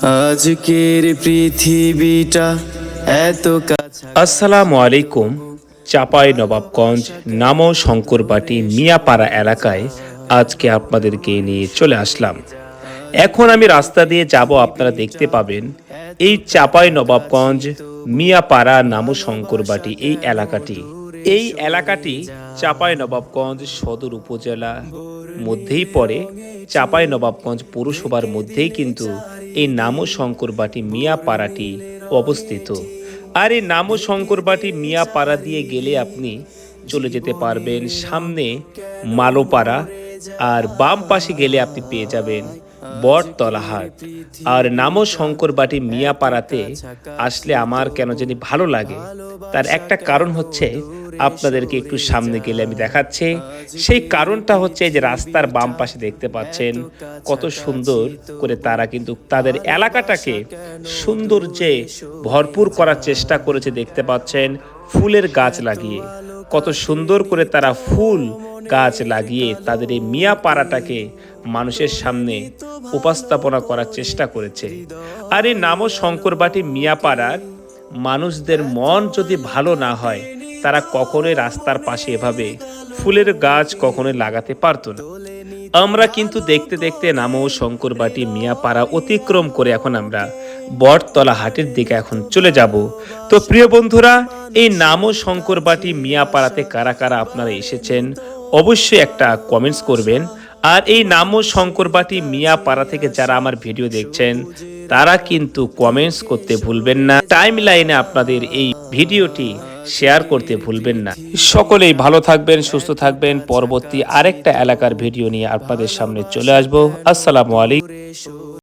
আজকের পৃথিবীটা এত কাছে আসসালামু আলাইকুম, চাপাই নবাবগঞ্জ নামো শঙ্করবাটি মিয়াপাড়া এলাকায় আজকে আপনাদেরকে নিয়ে চলে আসলাম। এখন আমি রাস্তা দিয়ে যাব, আপনারা দেখতে পাবেন এই চাপাই নবাবগঞ্জ মিয়াপাড়া নামো শঙ্করবাটি এই এলাকাটি। এই এলাকাটি চাপাই নবাবগঞ্জ সদর উপজেলা মধ্যেই পড়ে। চাপাই নবাবগঞ্জ পৌরসভার মধ্যেই কিন্তু এই নামো শঙ্করবাটি মিয়াপাড়াটি অবস্থিত। আর এই নামও শঙ্করবাটি মিয়াপাড়া দিয়ে গেলে আপনি চলে যেতে পারবেন সামনে মালোপাড়া, আর বাম পাশে গেলে আপনি পেয়ে যাবেন বটতলাহাট। আর নামও শঙ্করবাটি মিয়াপাড়াতে আসলে আমার কেন জানি ভালো লাগে। তার একটা কারণ হচ্ছে আপনাদেরকে একটু সামনে গেলে আমি দেখাচ্ছি। সেই কারণটা হচ্ছে যে রাস্তার বাম পাশে দেখতে পাচ্ছেন কত সুন্দর করে তারা কিন্তু তাদের এলাকাটাকে সুন্দর যে ভরপুর করার চেষ্টা করেছে দেখতে পাচ্ছেন, ফুলের গাছ লাগিয়ে। কত সুন্দর করে তারা ফুল গাছ লাগিয়ে তাদের এই মিয়া পাড়াটাকে মানুষের সামনে উপস্থাপনা করার চেষ্টা করেছে। আর এই নামও শঙ্করবাটি মিয়াপাড়ার মানুষদের মন যদি ভালো না হয় তারা কখনোই রাস্তার পাশে এভাবে ফুলের গাছ কখনোই লাগাতে পারতো না। আমরা কিন্তু দেখতে দেখতে নামও শঙ্করবাটি মিয়াপাড়া অতিক্রম করে এখন আমরা বটতলা হাটের দিকে এখন চলে যাব। তো প্রিয় বন্ধুরা, এই নামও শঙ্করবাটি মিয়াপাড়াতে কারা কারা আপনারা এসেছেন অবশ্যই একটা কমেন্টস করবেন। আর এই নামও শঙ্করবাটি মিয়াপাড়া থেকে যারা আমার ভিডিও দেখছেন, তারা কিন্তু কমেন্টস করতে ভুলবেন না। টাইম লাইনে আপনাদের এই ভিডিওটি শেয়ার করতে ভুলবেন না। সকলেই ভালো থাকবেন, সুস্থ থাকবেন। পরবর্তী আরেকটা এলাকার ভিডিও নিয়ে আপনাদের সামনে চলে আসব। আসসালামু আলাইকুম।